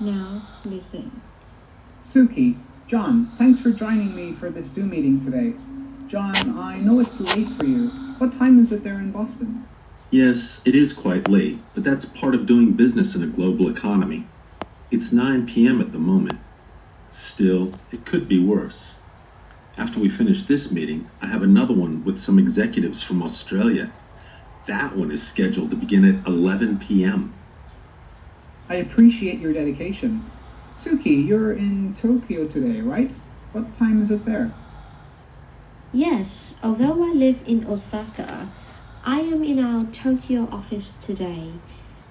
Now listen. Suki, John, thanks for joining me for this Zoom meeting today. John, I know it's late for you. What time is it there in Boston? Yes, it is quite late, but that's part of doing business in a global economy. It's 9 p.m. at the moment. Still, it could be worse. After we finish this meeting, I have another one with some executives from Australia. That one is scheduled to begin at 11 p.m. I appreciate your dedication. Suki, you're in Tokyo today, right? What time is it there? Yes, although I live in Osaka, I am in our Tokyo office today.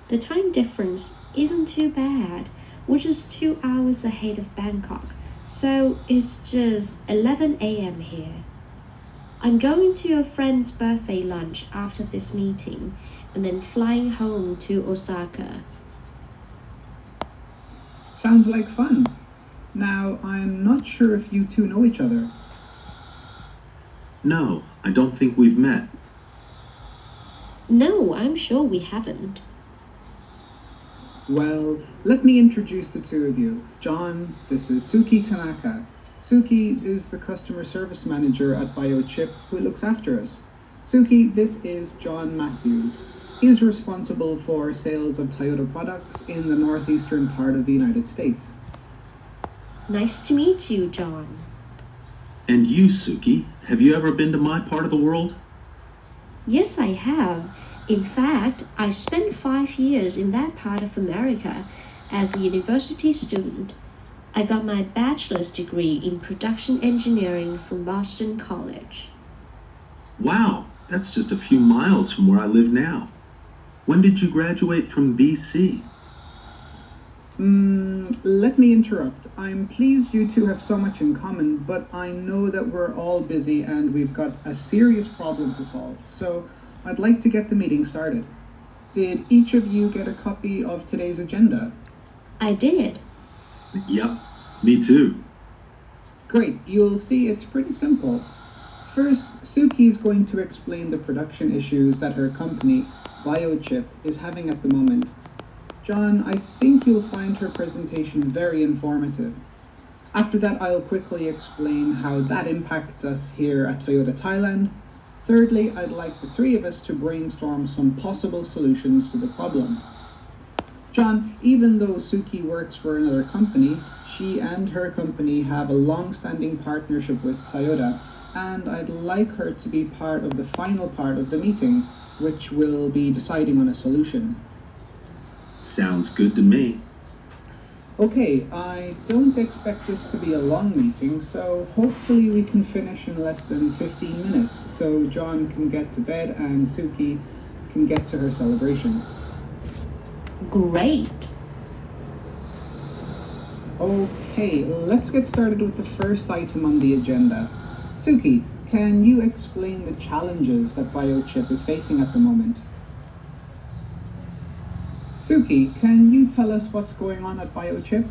The time difference isn't too bad. We're just two hours ahead of Bangkok, so it's just 11 a.m. here. I'm going to a friend's birthday lunch after this meeting and then flying home to Osaka. Sounds like fun. Now, I'm not sure if you two know each other. No, I don't think we've met. No, I'm sure we haven't. Well, let me introduce the two of you. John, this is Suki Tanaka. Suki is the customer service manager at BioChip who looks after us. Suki, this is John Matthews. He is responsible for sales of Toyota products in the northeastern part of the United States. Nice to meet you, John. And you, Suki, have you ever been to my part of the world? Yes, I have. In fact, I spent five years in that part of America as a university student. I got my bachelor's degree in production engineering from Boston College. Wow, that's just a few miles from where I live now. When did you graduate from BC? Mm, let me interrupt. I'm pleased you two have so much in common, but I know that we're all busy and we've got a serious problem to solve. So I'd like to get the meeting started. Did each of you get a copy of today's agenda? I did. Yep, me too. Great, you'll see it's pretty simple. First, Suki's going to explain the production issues that her company, BioChip, is having at the moment. John, I think you'll find her presentation very informative. After that, I'll quickly explain how that impacts us here at Toyota Thailand. Thirdly, I'd like the three of us to brainstorm some possible solutions to the problem. John, even though Suki works for another company, she and her company have a long standing partnership with Toyota, and I'd like her to be part of the final part of the meeting, which will be deciding on a solution. Sounds good to me. Okay, I don't expect this to be a long meeting, so hopefully we can finish in less than 15 minutes so John can get to bed and Suki can get to her celebration. Great. Okay, let's get started with the first item on the agenda. Suki, can you explain the challenges that BioChip is facing at the moment? Suki, can you tell us what's going on at BioChip?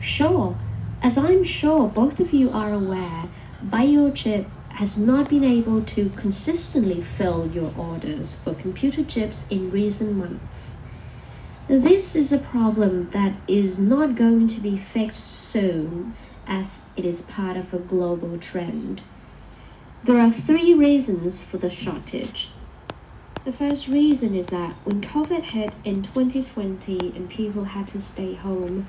Sure. As I'm sure both of you are aware, BioChip has not been able to consistently fill your orders for computer chips in recent months. This is a problem that is not going to be fixed soon as it is part of a global trend. There are three reasons for the shortage. The first reason is that when COVID hit in 2020 and people had to stay home,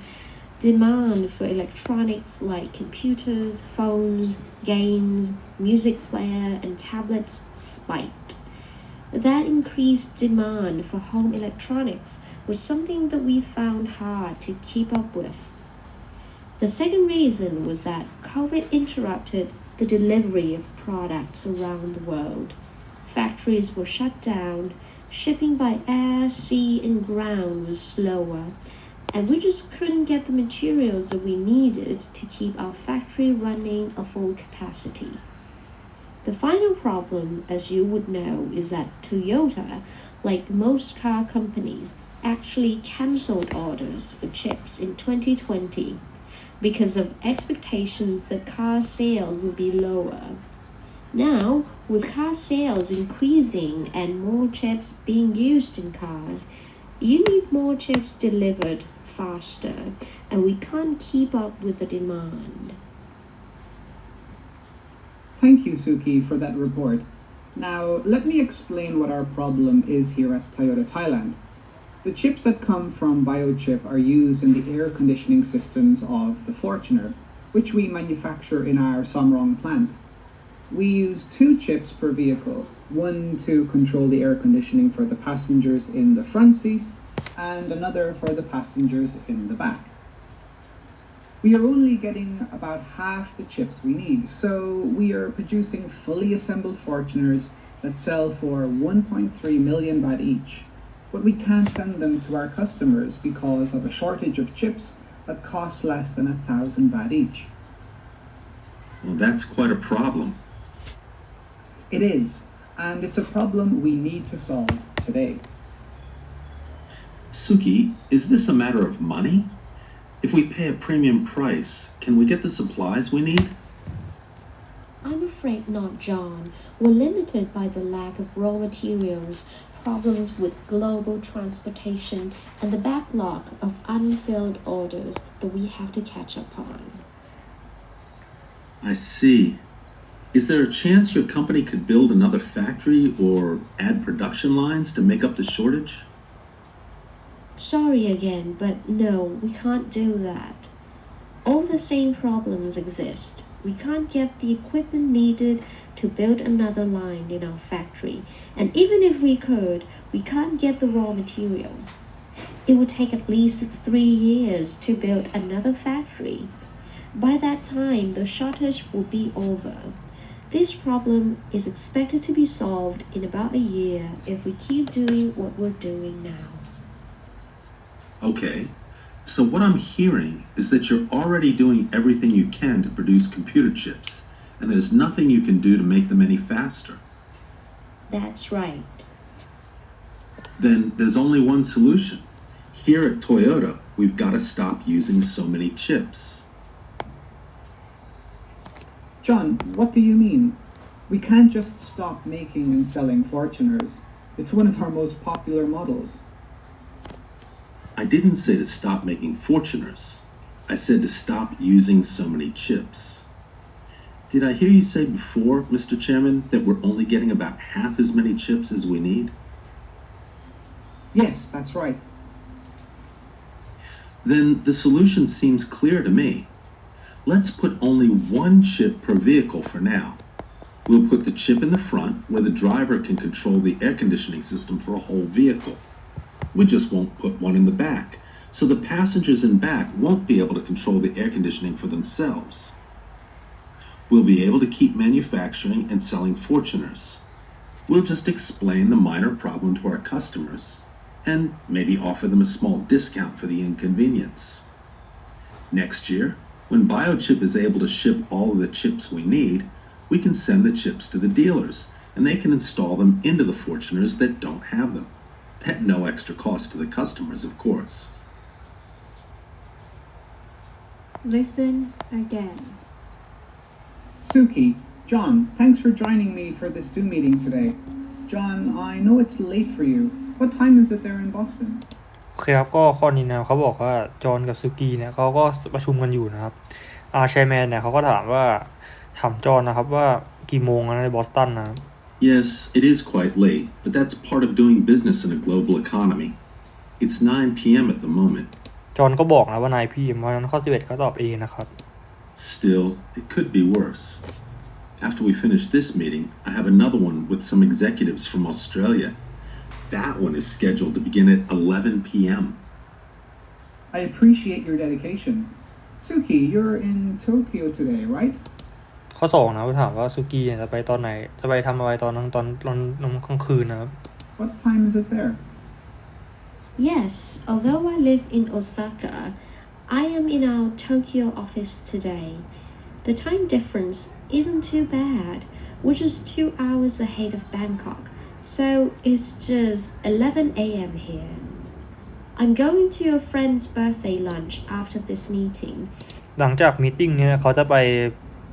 demand for electronics like computers, phones, games, music player, and tablets spiked. That increased demand for home electronics was something that we found hard to keep up with. The second reason was that COVID interrupted the delivery of products around the world. Factories were shut down, shipping by air, sea, and ground was slower, and we just couldn't get the materials that we needed to keep our factory running at full capacity. The final problem, as you would know, is that Toyota, like most car companies, actually cancelled orders for chips in 2020 because of expectations that car sales would be lower. Now, with car sales increasing and more chips being used in cars, You need more chips delivered faster, and we can't keep up with the demand. Thank you, Suki, for that report. Now, let me explain what our problem is here at Toyota Thailand. The chips that come from Biochip are used in the air conditioning systems of the Fortuner, which we manufacture in our Somrong plant. We use two chips per vehicle, one to control the air conditioning for the passengers in the front seats, and another for the passengers in the back. We are only getting about half the chips we need, so we are producing fully assembled Fortuners that sell for 1.3 million baht each. But we can't send them to our customers because of a shortage of chips that cost less than a thousand baht each. Well, that's quite a problem. It is, and it's a problem we need to solve today. Suki, is this a matter of money? If we pay a premium price, can we get the supplies we need? I'm afraid not, John. We're limited by the lack of raw materials, problems with global transportation, and the backlog of unfilled orders that we have to catch up on. I see. Is there a chance your company could build another factory or add production lines to make up the shortage? Sorry again, but no, we can't do that. All the same problems exist. We can't get the equipment needed to build another line in our factory, and even if we could, we can't get the raw materials. It would take at least three years to build another factory. By that time, the shortage will be over. This problem is expected to be solved in about a year if we keep doing what we're doing now. Okay. So what I'm hearing is that you're already doing everything you can to produce computer chips, and there's nothing you can do to make them any faster. That's right. Then there's only one solution. Here at Toyota, we've got to stop using so many chips. John, what do you mean? We can't just stop making and selling Fortuners. It's one of our most popular models. I didn't say to stop making Fortuners. I said to stop using so many chips. Did I hear you say before, Mr. Chairman, that we're only getting about half as many chips as we need? Yes, that's right. Then the solution seems clear to me. Let's put only one chip per vehicle for now. We'll put the chip in the front where the driver can control the air conditioning system for a whole vehicle. We just won't put one in the back, so the passengers in back won't be able to control the air conditioning for themselves. We'll be able to keep manufacturing and selling Fortuners. We'll just explain the minor problem to our customers and maybe offer them a small discount for the inconvenience. Next year, when Biochip is able to ship all of the chips we need, we can send the chips to the dealers and they can install them into the Fortuners that don't have them. At no extra cost to the customers, of course. Listen again. Suki, John, thanks for joining me for this Zoom meeting today. John, I know it's late for you. What time is it there in Boston? โอเคครับก็ข้อนี้นะเขาบอกว่าจอห์นกับซูกี้เนี่ยเขาก็ประชุมกันอยู่นะครับอาแชร์แมนเนี่ยเขาก็ถามว่าถามจอห์นนะครับว่ากี่โมงนะในบอสตันนะครับ Yes, it is quite late, but that's part of doing business in a global economy. It's 9 p.m. at the moment. จอห์นก็บอกนะว่านายพีมเพราะฉะนั้นข้อ11ก็ตอบ A นะครับ Still, it could be worse. After we finish this meeting, I have another one with some executives from Australia. That one is scheduled to begin at 11 p.m. I appreciate your dedication. Suki, you're in Tokyo today, right? ข้อ2นะเขาถามว่าซูกี้เนี่ยจะไปตอนไหน จะไปทำอะไรตอนนั้นตอนตอนตอนกลางคืนนะครับ What time is it there? Yes, although I live in Osaka, I am in our Tokyo office today. The time difference isn't too bad. We're just two hours ahead of Bangkok, so it's just 11 a.m. here. I'm going to a friend's birthday lunch after this meeting. หลังจากมีตติ้งเนี่ยเขาจะไป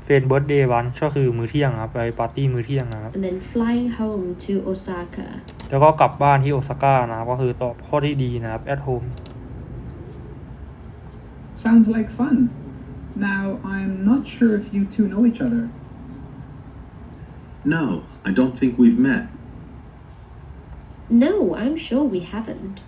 เฟนเบิร์ดเดย์วันก็คือมื้อเที่ยงครับไปปาร์ตี้มื้อเที่ยงนะครับ and then flying home to Osaka. แล้วก็กลับบ้านที่โอซาก้านะครับก็คือตอบข้อที่ดีนะครับ at home Sounds like fun. Now, I'm not sure if you two know each other. No, I don't think we've met. No, I'm sure we haven't.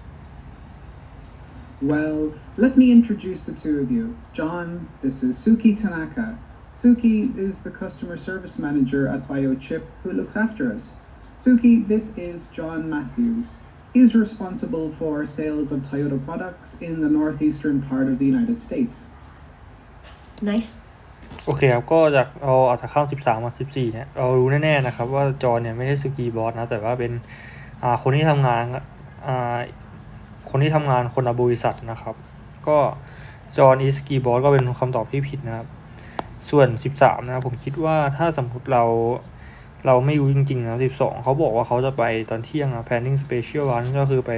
Well, let me introduce the two of you. John, this is Suki Tanaka. Suki is the customer service manager at BioChip who looks after us. Suki, this is John Matthews. He is responsible for sales of Toyota products in the northeastern part of the United States. Nice โอเคครับ ก็จากเราอาจจะข้าม13มา14เนี่ย เรารู้แน่ๆนะครับ ว่าจอห์นเนี่ยไม่ใช่สกีบอสนะ แต่ว่าเป็นอ่าคนที่ทำงานอ่าคนที่ทำงานคนละบริษัทนะครับ ก็จอห์นอีสกีบอสก็เป็นคำตอบที่ผิดนะครับ ส่วน 13 นะครับผมคิดว่าถ้าสมมติเรา เราไม่รู้จริงๆนะ12เขาบอกว่าเขาจะไปตอนเที่ยงนะ planning special lunch ก็คือไป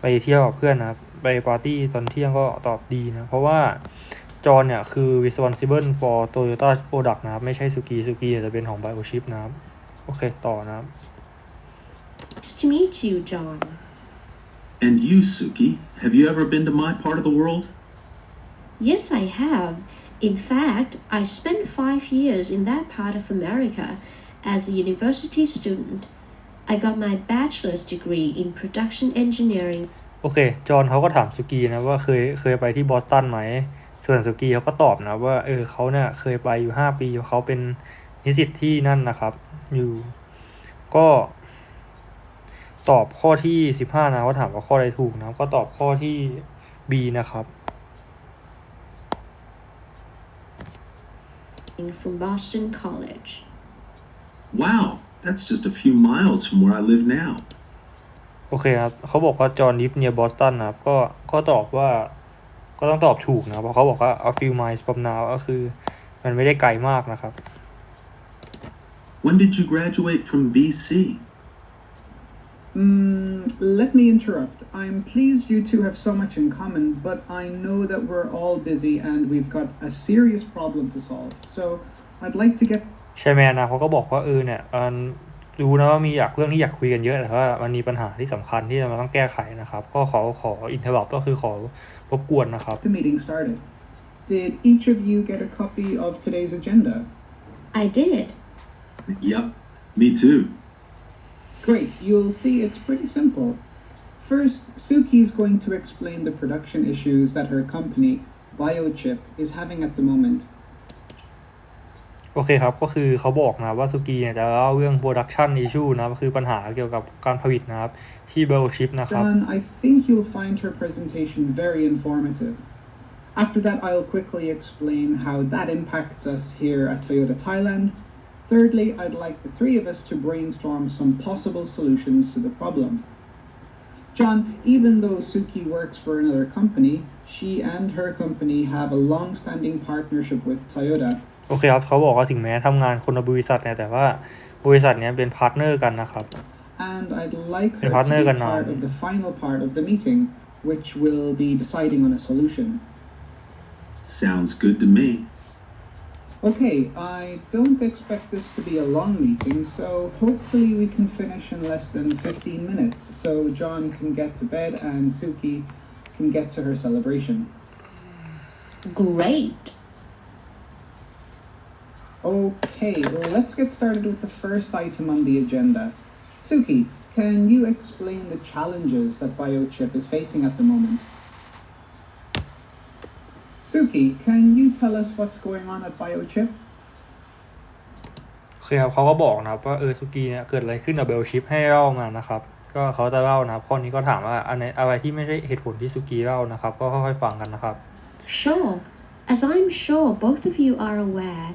ไปเที่ยวกับเพื่อนนะครับไปปาร์ตี้ตอนเที่ยงก็ตอบดีนะ เพราะว่าจอห์นเนี่ยคือ responsible for Toyota product นะครับ ไม่ใช่สุกีสุกีจะเป็นของ Biochip นะครับ โอเค ต่อนะครับ to meet you, John. And you, Suki, have you ever been to my part of the world? Yes, I have. In fact, I spent five years in that part of America as a university student. I got my bachelor's degree in production engineering โอเค จอห์นเขาก็ถามสุกีนะว่าเคยเคยไปที่บอสตันไหม ส่วนสุกีเขาก็ตอบนะว่าเออเขาเนี่ยเคยไปอยู่ห้าปีเขาเป็นนิสิตที่นั่นนะครับ อยู่ ก็ตอบข้อที่สิบห้านะเขาถามว่าข้อใดถูกนะ ก็ตอบข้อที่ B นะครับ from Boston College. Wow, that's just a few miles from where I live now. โอเคครับ เขาบอกว่าจอห์นลิฟเนียบอสตันนะครับ ก็ ก็ตอบว่า ก็ต้องตอบถูกนะ เพราะเขาบอกว่า a few miles from now ก็คือ มันไม่ได้ไกลมากนะครับ When did you graduate from BC? Mm, let me interrupt. I'm pleased you two have so much in common, but I know that we're all busy and we've got a serious problem to solve. So I'd like to get ใช่ไหมนะเขาก็บอกว่าเออเนี่ยอันรู้นะว่ามีอยากเรื่องที่อยากคุยกันเยอะแต่ว่ามันมีปัญหาที่สำคัญที่เราต้องแก้ไขนะครับ ก็ขอขออินเทอร์บับก็คือขอรบกวนนะครับ the meeting started. Did each of you get a copy of today's agenda? I did. Yep, me too. Great, you'll see it's pretty simple. First, Suki's going to explain the production issues that her company, BioChip, is having at the moment. โอเคครับ ก็คือเขาบอกนะว่าสุกีเนี่ยจะเล่าเรื่อง production issue นะก็คือปัญหาเกี่ยวกับการผลิตนะครับ ที่เบลชิปนะครับ John, I think you'll find her presentation very informative. After that, I'll quickly explain how that impacts us here at Toyota Thailand. Thirdly, I'd like the three of us to brainstorm some possible solutions to the problem. John, even though Suki works for another company, she and her company have a long standing partnership with Toyota โอเคครับเขาบอกว่าถึงแม้ทำงานคนละบริษัทเนี่ยแต่ว่าบริษัทเนี้ยเป็นพาร์ทเนอร์กันนะครับ and I'd like her เป็น to partner be กันนาน part of the final part of the meeting, which will be deciding on a solution. Sounds good to me. Okay, I don't expect this to be a long meeting, so hopefully we can finish in less than 15 minutes so John can get to bed and Suki can get to her celebration. Great. Okay, let's get started with the first item on the agenda. Suki, can you explain the challenges that BioChip is facing at the moment? Suki, can you tell us what's going on at BioChip? โอเคครับเขาก็บอกนะครับว่าเออสุกีเนี่ยเกิดอะไรขึ้นกับเบลชิปให้เล่ามานะครับ ก็เขาจะเล่านะครับข้อนี้ก็ถามว่าอันไหนอะไรที่ไม่ใช่เหตุผลที่สุกีเล่านะครับ ก็ค่อยๆฟังกันนะครับ Sure. As I'm sure both of you are aware,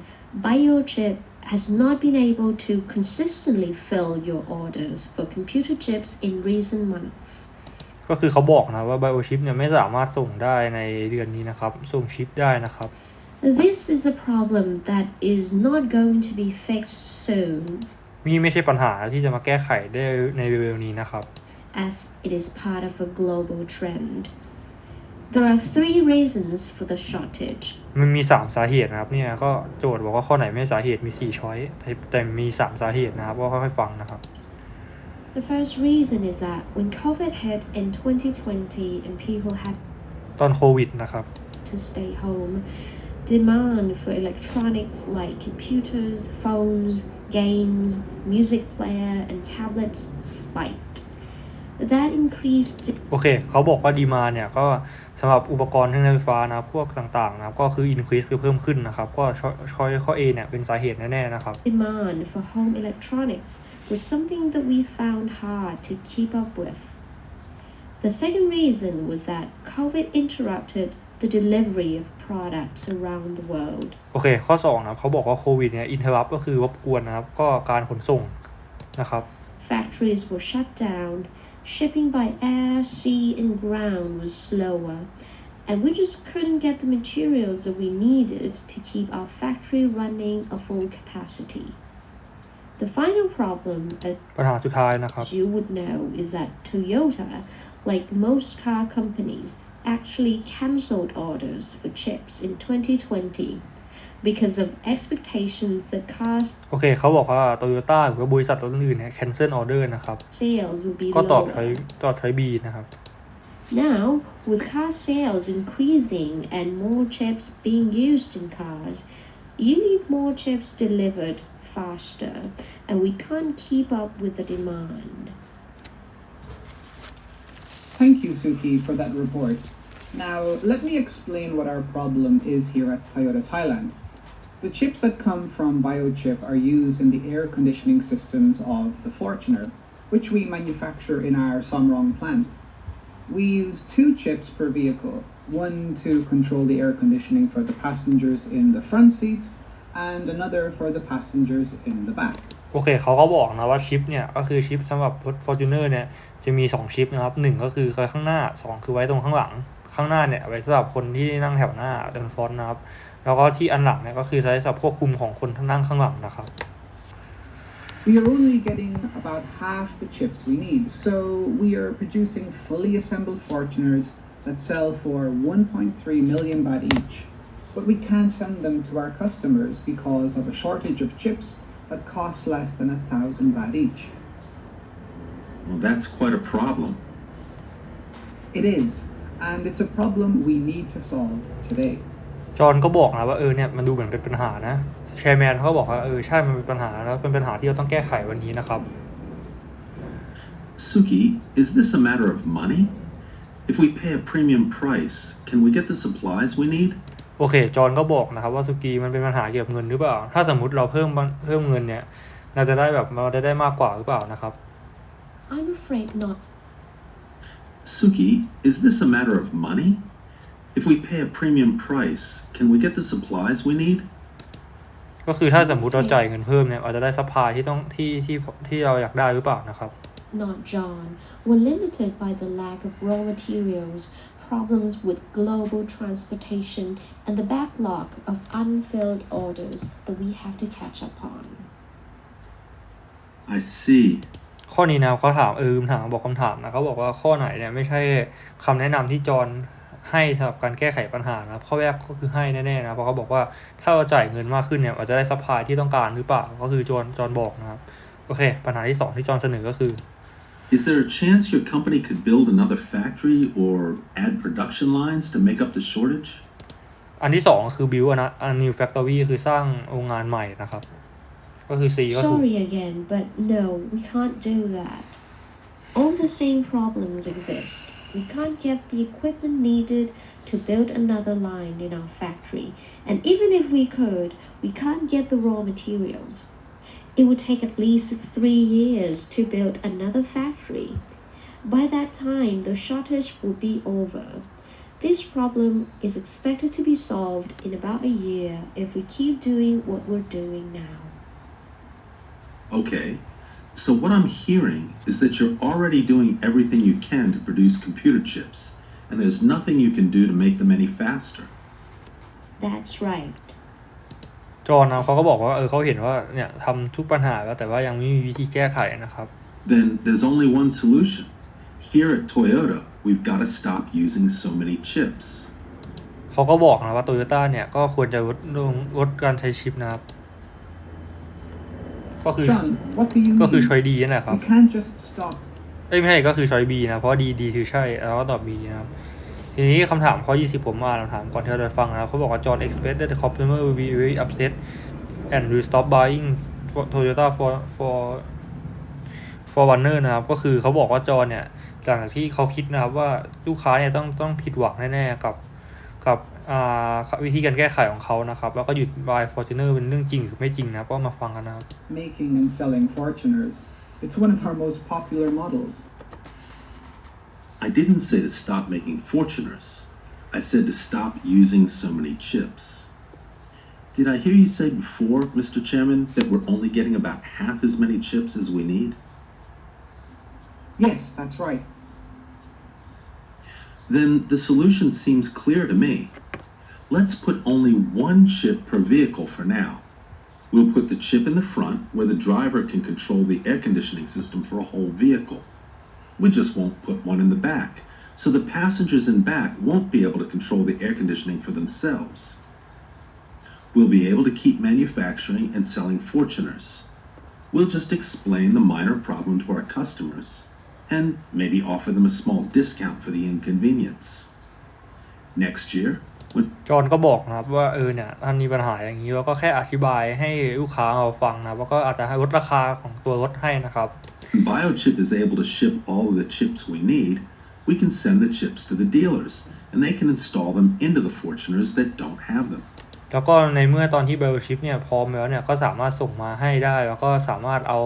BioChip has not been able to consistently fill your orders for computer chips in recent months. ก็คือเขาบอกนะว่าไบโอชิปเนี่ยไม่สามารถส่งได้ในเดือนนี้นะครับ ส่งชิปได้นะครับ This is a problem that is not going to be fixed soon, นี่ไม่ใช่ปัญหาที่จะมาแก้ไขได้ในเร็วๆนี้นะครับ as it is part of a global trend. There are three reasons for the shortage. มันมี 3 สาเหตุนะครับเนี่ยก็โจทย์บอกว่าข้อไหนไม่สาเหตุมี 4 ช้อยแต่แต่มี 3 สาเหตุนะครับก็ค่อยๆฟังนะครับ The first reason is that when COVID hit in 2020 and people had ตอนโควิดนะครับ to stay home, demand for electronics like computers, phones, games, music player, and tablets spiked. That increased โอเค เขาบอกว่าดีมาเนี่ยก็สำหรับอุปกรณ์เครื่องใช้ไฟฟ้านะพวกต่างๆนะก็คือ increase คือเพิ่มขึ้นนะครับ ก็ช้อยข้อ A เนี่ยเป็นสาเหตุแน่ๆนะครับ demand for home electronics was something that we found hard to keep up with. The second reason was that COVID interrupted the delivery of products around the world. โอเค ข้อ2นะครับเขาบอกว่าโควิดเนี่ย interrupt ก็คือรบกวนนะครับ ก็การขนส่งนะครับ Factories were shut down, Shipping by air, sea, and ground was slower, and we just couldn't get the materials that we needed to keep our factory running at full capacity. The final problem, as you would know, is that Toyota, like most car companies, actually cancelled orders for chips in 2020 because of expectations that cars โอเค เขาบอกว่าโตโยต้าหรือว่าบริษัทรถอื่นๆเนี่ย cancel order นะครับ sales would be ก็ตอบใช้ lower. ตอบใช้ B นะครับ Now, with car sales increasing and more chips being used in cars, you need more chips delivered faster, and we can't keep up with the demand. Thank you, Suki, for that report. Now, let me explain what our problem is here at Toyota Thailand. The chips that come from Biochip are used in the air conditioning systems of the Fortuner, which we manufacture in our Somrong plant. We use two chips per vehicle, one to control the air conditioning for the passengers in the front seats, and another for the passengers in the back. โอเค เขาก็บอกนะว่าชิปเนี่ย ก็คือชิปสำหรับรถ Fortuner เนี่ย จะมี 2 ชิปนะครับหนึ่งก็คือไว้ข้างหน้า 2 คือไว้ตรงข้างหลัง ข้างหน้าเนี่ยไว้สำหรับคนที่นั่งแถวหน้าเป็นฟอนต์นะครับ แล้วก็ที่อันหลังเนี่ยก็คือใช้สำหรับควบคุมของคนที่นั่งข้างหลังนะครับ We are only getting about half the chips we need, so we are producing fully assembled Fortuners that sell for 1.3 million baht each. But we can't send them to our customers because of a shortage of chips that cost less than a thousand baht each. Well, that's quite a problem. It is, and it's a problem we need to solve today. จอห์นก็บอกนะว่าเออเนี่ยมันดูเหมือนเป็นปัญหานะแชร์แมนเขาก็บอกว่าเออใช่มันเป็นปัญหาแล้วเป็นปัญหาที่เราต้องแก้ไขวันนี้นะครับ Suki, is this a matter of money? If we pay a premium price, can we get the supplies we need? โอเค จอห์นก็บอกนะครับว่าสุกีมันเป็นปัญหาเกี่ยวกับเงินหรือเปล่า ถ้าสมมติเราเพิ่มเพิ่มเงินเนี่ย เราจะได้แบบเราได้ได้มากกว่าหรือเปล่านะครับ I'm afraid not. Suki, is this a matter of money? If we pay a premium price, can we get the supplies we need? ก็คือถ้าสมมติเราจ่ายเงินเพิ่มเนี่ยเราจะได้ซัพพลายที่ต้องที่ที่ที่เราอยากได้หรือเปล่านะครับ Not John. We're limited by the lack of raw materials, problems with global transportation, and the backlog of unfilled orders that we have to catch up on. I see. ข้อนี้นะเขาถามเออถามบอกคำถามนะเขาบอกว่าข้อไหนเนี่ยไม่ใช่คำแนะนำที่จอห์น ให้สำหรับการแก้ไขปัญหานะข้อแรกก็คือให้แน่ๆนะเพราะเขาบอกว่าถ้าเราจ่ายเงินมากขึ้นเนี่ยเราจะได้ซัพพลายที่ต้องการหรือเปล่าก็คือจอห์นจอห์นบอกนะครับโอเค ปัญหาที่สองที่จอห์นเสนอก็คือ Is there a chance your company could build another factory or add production lines to make up the shortage? อันที่สองคือ build อันอัน new factory คือสร้างโรงงานใหม่นะครับ ก็คือ C ก็ถูก Sorry again, but no, we can't do that. All the same problems exist. We can't get the equipment needed to build another line in our factory, and even if we could, we can't get the raw materials. It would take at least three years to build another factory. By that time, the shortage will be over. This problem is expected to be solved in about a year if we keep doing what we're doing now. Okay, so what I'm hearing is that you're already doing everything you can to produce computer chips, and there's nothing you can do to make them any faster. That's right. จอห์นนะเขาก็บอกว่าเออเขาเห็นว่าเนี่ยทำทุกปัญหาแล้วแต่ว่ายังไม่มีวิธีแก้ไขนะครับ Then there's only one solution. Here at Toyota, we've got to stop using so many chips. เขาก็บอกนะว่าโตโยต้าเนี่ยก็ควรจะลดลงลดการใช้ชิปนะครับ ก็คือ John, what do you ก็คือ mean? ช้อยดีนั่นแหละครับ We can't just stop. เอ้ยไม่ใช่ก็คือช้อยบีนะเพราะว่าดีดีคือใช่แล้วก็ตอบบีนะครับทีนี้คำถามข้อ 20 ผมมาคำถามก่อนที่เราจะฟังนะครับเขาบอกว่า John expect that the customer will be very upset and will stop buying for Toyota for for for Warner นะครับ ก็คือเขาบอกว่าจอห์นเนี่ยหลังจากที่เขาคิดนะครับว่าลูกค้าเนี่ยต้องต้องผิดหวังแน่ๆกับกับอ่า วิธีการแก้ไขของเขานะครับ แล้วก็หยุด buy Fortuner เป็นเรื่องจริงหรือไม่จริงนะครับก็มาฟังกันนะครับ Making and selling Fortuners. It's one of our most popular models. I didn't say to stop making Fortuners. I said to stop using so many chips. Did I hear you say before, Mr. Chairman, that we're only getting about half as many chips as we need? Yes, that's right. Then the solution seems clear to me. Let's put only one chip per vehicle for now. We'll put the chip in the front where the driver can control the air conditioning system for a whole vehicle. We just won't put one in the back, so the passengers in back won't be able to control the air conditioning for themselves. We'll be able to keep manufacturing and selling Fortuners. We'll just explain the minor problem to our customers and maybe offer them a small discount for the inconvenience. Next year, จอห์นก็บอกนะครับว่าเออเนี่ยท่านมีปัญหาอย่างนี้แล้วก็แค่อธิบายให้ลูกค้าเราฟังนะแล้วก็อาจจะให้ลดราคาของตัวรถให้นะครับ Biochip is able to ship all of the chips we need, we can send the chips to the dealers, and they can install them into the Fortuners that don't have them. แล้วก็ในเมื่อตอนที่เบลชิปเนี่ยพร้อมแล้วเนี่ยก็สามารถส่งมาให้ได้ แล้วก็สามารถเอา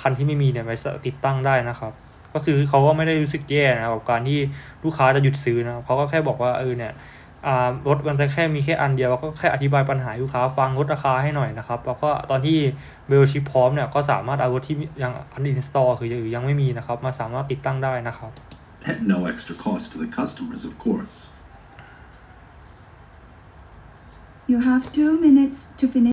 คันที่ไม่มีเนี่ยไปติดตั้งได้นะครับ ก็คือเขาก็ไม่ได้รู้สึกแย่นะครับกับการที่ลูกค้าจะหยุดซื้อนะครับเขาก็แค่บอกว่าเออเนี่ยอ่า รถมันจะแค่มีแค่อันเดียวแล้วก็แค่อธิบายปัญหาให้ลูกค้าฟังลดราคาให้หน่อยนะครับ แล้วก็ตอนที่เบลชิปพร้อมเนี่ยก็สามารถเอารถที่ยังอันอินสตอลคือยังไม่มีนะครับ มาสามารถติดตั้งได้นะครับ At no extra cost to the customers, of course. You have two minutes to finish.